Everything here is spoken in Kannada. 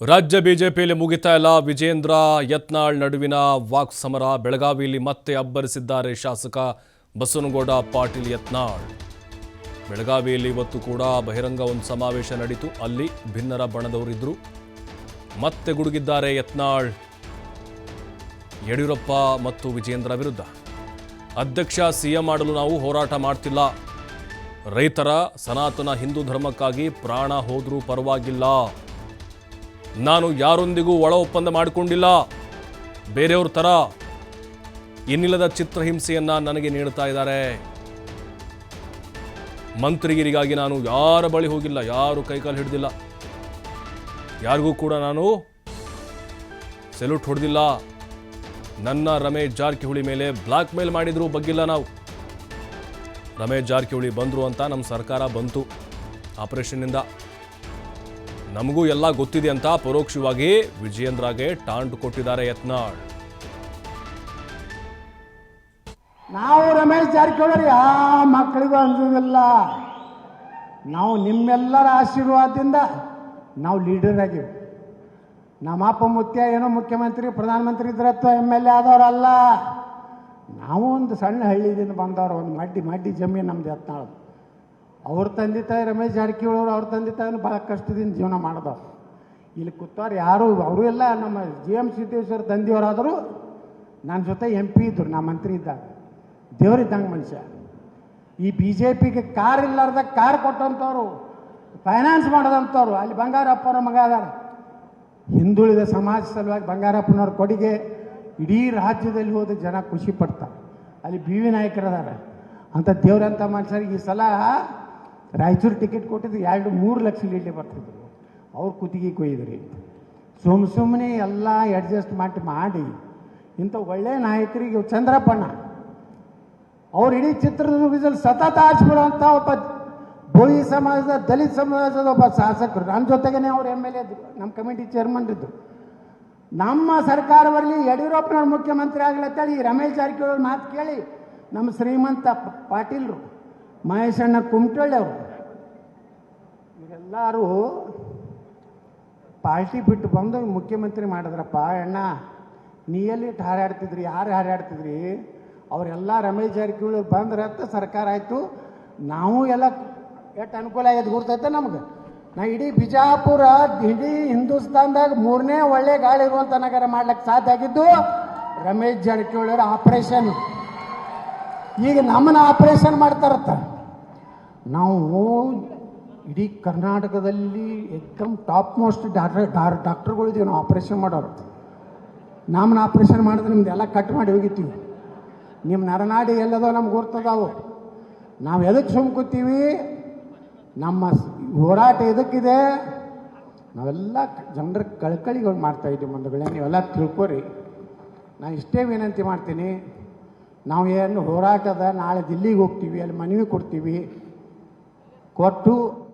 ರಾಜ್ಯ ಬಿಜೆಪಿಯಲ್ಲಿ ಮುಗಿತಾ ಇಲ್ಲ. ವಿಜೇಂದ್ರ ಯತ್ನಾಳ್ ನಡುವಿನ ವಾಕ್ ಸಮರ. ಬೆಳಗಾವಿಯಲ್ಲಿ ಮತ್ತೆ ಅಬ್ಬರಿಸಿದ್ದಾರೆ ಶಾಸಕ ಬಸವನಗೌಡ, ಪಾಟೀಲ್ ಯತ್ನಾಳ್. ಬೆಳಗಾವಿಯಲ್ಲಿ ಇವತ್ತು ಕೂಡ ಬಹಿರಂಗ ಒಂದು ಸಮಾವೇಶ ನಡೀತು. ಅಲ್ಲಿ ಭಿನ್ನರ ಬಣದವರಿದ್ದರು ಮತ್ತೆ ಗುಡುಗಿದ್ದಾರೆ ಯತ್ನಾಳ್. ಯಡಿಯೂರಪ್ಪ ಮತ್ತು ವಿಜೇಂದ್ರ ವಿರುದ್ಧ. ಅಧ್ಯಕ್ಷ, ಸಿಎಂ ಮಾಡಲು ನಾವು ಹೋರಾಟ ಮಾಡ್ತಿಲ್ಲ. ರೈತರ ಸನಾತನ ಹಿಂದೂ ಧರ್ಮಕ್ಕಾಗಿ ಪ್ರಾಣ ಹೋದರೂ ಪರವಾಗಿಲ್ಲ. ನಾನು ಯಾರೊಂದಿಗೂ ಒಳ ಒಪ್ಪಂದ ಮಾಡಿಕೊಂಡಿಲ್ಲ. ಬೇರೆಯವ್ರ ಥರ ಇನ್ನಿಲ್ಲದ ಚಿತ್ರಹಿಂಸೆಯನ್ನು ನನಗೆ ನೀಡ್ತಾ ಇದ್ದಾರೆ. ಮಂತ್ರಿಗಿರಿಗಾಗಿ ನಾನು ಯಾರ ಬಳಿ ಹೋಗಿಲ್ಲ, ಯಾರು ಕೈಕಾಲು ಹಿಡ್ದಿಲ್ಲ. ಯಾರಿಗೂ ಕೂಡ ನಾನು ಸೆಲ್ಯೂಟ್ ಹೊಡೆದಿಲ್ಲ. ನನ್ನ ರಮೇಶ್ ಜಾರಕಿಹೊಳಿ ಮೇಲೆ ಬ್ಲ್ಯಾಕ್ ಮೇಲ್ ಮಾಡಿದ್ರು ಬಗ್ಗಿಲ್ಲ ನಾವು. ರಮೇಶ್ ಜಾರಕಿಹೊಳಿ ಬಂದರು ಅಂತ ನಮ್ಮ ಸರ್ಕಾರ ಬಂತು. ಆಪರೇಷನ್ನಿಂದ ನಮಗೂ ಎಲ್ಲ ಗೊತ್ತಿದೆ ಅಂತ ಪರೋಕ್ಷವಾಗಿ ವಿಜಯೇಂದ್ರಗೆ ಟಾಂಟ್ ಕೊಟ್ಟಿದ್ದಾರೆ ಯತ್ನಾಳ್. ನಾವು ರಮೇಶ್ ಜಾರಕಿಹೊಳಿ ಆ ಮಕ್ಕಳಿಗೂ ಅಂಜೋದಿಲ್ಲ ನಾವು ನಿಮ್ಮೆಲ್ಲರ ಆಶೀರ್ವಾದದಿಂದ ನಾವು ಲೀಡರ್ ಆಗಿವಿ. ನಮ್ಮ ಅಪ್ಪ ಮುತ್ಯ ಏನೋ ಮುಖ್ಯಮಂತ್ರಿ, ಪ್ರಧಾನಮಂತ್ರಿ ಇದ್ರತ್ವ ಎಂ ಎಲ್ ಎ ಆದವರಲ್ಲ. ನಾವು ಒಂದು ಸಣ್ಣ ಹಳ್ಳಿದಿಂದ ಬಂದವರು, ಒಂದು ಮಡ್ಡಿ ಮಡ್ಡಿ ಜಮೀನು ನಮ್ದು ಎತ್ನಾಳು ಅವ್ರ ತಂದೆ ತಾಯಿ ರಮೇಶ್ ಜಾರಕಿಹೊಳಿ ಅವರು ತಂದೆ ತಾಯಿನೂ ಭಾಳ ಕಷ್ಟದಿಂದ ಜೀವನ ಮಾಡಿದವ್ರು. ಇಲ್ಲಿ ಕೂತವ್ರು ಯಾರು, ಅವರು ಎಲ್ಲ ನಮ್ಮ ಜಿ ಎಂ ಸಿದ್ದೇಶ್ವರ ತಂದೆಯವರಾದರೂ ನನ್ನ ಜೊತೆ ಎಂ ಪಿ ಇದ್ದರು, ನಾ ಮಂತ್ರಿ ಇದ್ದಾಗ. ದೇವರಿದ್ದಂಗೆ ಮನುಷ್ಯ. ಈ ಬಿ ಜೆ ಪಿಗೆ ಕಾರ್ ಇಲ್ಲಾರ್ದ ಕಾರ್ ಕೊಟ್ಟಂಥವ್ರು, ಫೈನಾನ್ಸ್ ಮಾಡೋದಂಥವ್ರು, ಅಲ್ಲಿ ಬಂಗಾರಪ್ಪನ ಮಗ ಅದಾರ ಹಿಂದುಳಿದ ಸಮಾಜ ಸಲುವಾಗಿ ಬಂಗಾರಪ್ಪನವ್ರ ಕೊಡುಗೆ ಇಡೀ ರಾಜ್ಯದಲ್ಲಿ ಹೋದ ಜನ ಖುಷಿ ಪಡ್ತಾರೆ. ಅಲ್ಲಿ ಬಿ ವಿ ನಾಯಕರದಾರ. ಅಂತ ದೇವ್ರಂಥ ಮನುಷ್ಯರಿಗೆ ಈ ಸಲ ರಾಯಚೂರು ಟಿಕೆಟ್ ಕೊಟ್ಟಿದ್ದು ಎರಡು ಮೂರು ಲಕ್ಷ ಲೀಡ್ಲಿ ಬರ್ತಿದ್ರು. ಅವ್ರು ಕುತ್ತಿಗೆ ಕೊಯ್ದ್ರಿ. ಸುಮ್ ಸುಮ್ಮನೆ ಎಲ್ಲ ಅಡ್ಜಸ್ಟ್ ಮಾಡಿ ಮಾಡಿ ಇಂಥ ಒಳ್ಳೆ ನಾಯಕರಿಗೆ ಚಂದ್ರಪ್ಪಣ್ಣ, ಅವ್ರು ಇಡೀ ಚಿತ್ರದುರ್ಗದಲ್ಲಿ ಸತತ ಆಚಬಿಡುವಂಥ ಒಬ್ಬ ಬೋಯಿ ಸಮಾಜದ, ದಲಿತ ಸಮಾಜದ ಒಬ್ಬ ಶಾಸಕರು. ನನ್ನ ಜೊತೆಗೇನೆ ಅವ್ರು ಎಂ ಎಲ್ ಎ ನಮ್ಮ ಕಮಿಟಿ ಚೇರ್ಮನ್ ಇದ್ದು ನಮ್ಮ ಸರ್ಕಾರ ಬರಲಿ, ಯಡಿಯೂರಪ್ಪನವ್ರು ಮುಖ್ಯಮಂತ್ರಿ ಆಗ್ಲತ್ತೇಳಿ ರಮೇಶ್ ಜಾರಕಿಹೊಳಿ ಮಾತು ಕೇಳಿ ನಮ್ಮ ಶ್ರೀಮಂತ ಪಾಟೀಲ್ರು, ಮಹೇಶಣ್ಣ ಕುಮಟಳ್ಳಿ ಅವರು ಇವರೆಲ್ಲರೂ ಪಾರ್ಟಿ ಬಿಟ್ಟು ಬಂದು ಮುಖ್ಯಮಂತ್ರಿ ಮಾಡಿದ್ರಪ್ಪ, ಅಣ್ಣ ನೀ ಎಲ್ಲಿ ಹಾರಾಡ್ತಿದ್ರಿ, ಯಾರು ಹಾರಾಡ್ತಿದ್ರಿ? ಅವರೆಲ್ಲ ರಮೇಶ್ ಜಾರಕಿಹೊಳಿ ಬಂದ್ರೆ ಅಂತ ಸರ್ಕಾರ ಆಯಿತು. ನಾವು ಎಲ್ಲ ಎಷ್ಟು ಅನುಕೂಲ ಆಗಿದೆ ಗುರ್ತೈತೆ ನಮ್ಗೆ. ನಾ ಇಡೀ ಬಿಜಾಪುರ, ಇಡೀ ಹಿಂದೂಸ್ತಾನ್ದಾಗ ಮೂರನೇ ಒಳ್ಳೆ ಗಾಳಿ ಇರುವಂಥ ನಗರ ಮಾಡ್ಲಿಕ್ಕೆ ಸಾಧ್ಯ ಆಗಿದ್ದು ರಮೇಶ್ ಜಾರಕಿಹೊಳಿ ಅವರ ಆಪರೇಷನ್. ಈಗ ನಮ್ಮನ್ನ ಆಪರೇಷನ್ ಮಾಡ್ತಾರತ್ತ. ನಾವು ಇಡೀ ಕರ್ನಾಟಕದಲ್ಲಿ ಎಕ್ದಮ್ ಟಾಪ್ ಮೋಸ್ಟ್ ಡಾಕ್ಟರ್ ಡಾಕ್ಟರ್ಗಳಿದ್ದೀವಿ ನಾವು ಆಪ್ರೇಷನ್ ಮಾಡೋರು. ನಮ್ಮನ್ನ ಆಪ್ರೇಷನ್ ಮಾಡಿದ್ರೆ ನಿಮ್ದು ಎಲ್ಲ ಕಟ್ ಮಾಡಿ ಹೋಗಿತ್ತೀವಿ. ನಿಮ್ಮ ನರನಾಡಿ ಎಲ್ಲದೋ ನಮ್ಗೆ ಗುರ್ತದಾವು. ನಾವು ಎದಕ್ಕೆ ಸುಮ್ಕೋತೀವಿ ನಮ್ಮ ಹೋರಾಟ ಎದಕ್ಕಿದೆ? ನಾವೆಲ್ಲ ಜನರ ಕಳ್ಕಳಿಗಳು ಮಾಡ್ತಾ ಇದ್ದೀವಿ ಬಂಧುಗಳೇ. ನೀವೆಲ್ಲ ತಿಳ್ಕೊರಿ. ನಾನು ಇಷ್ಟೇ ವಿನಂತಿ ಮಾಡ್ತೀನಿ. ನಾವು ಏನು ಹೋರಾಟದ ನಾಳೆ ದಿಲ್ಲಿಗೆ ಹೋಗ್ತೀವಿ, ಅಲ್ಲಿ ಮನವಿ ಕೊಡ್ತೀವಿ. ಕೊಟ್ಟು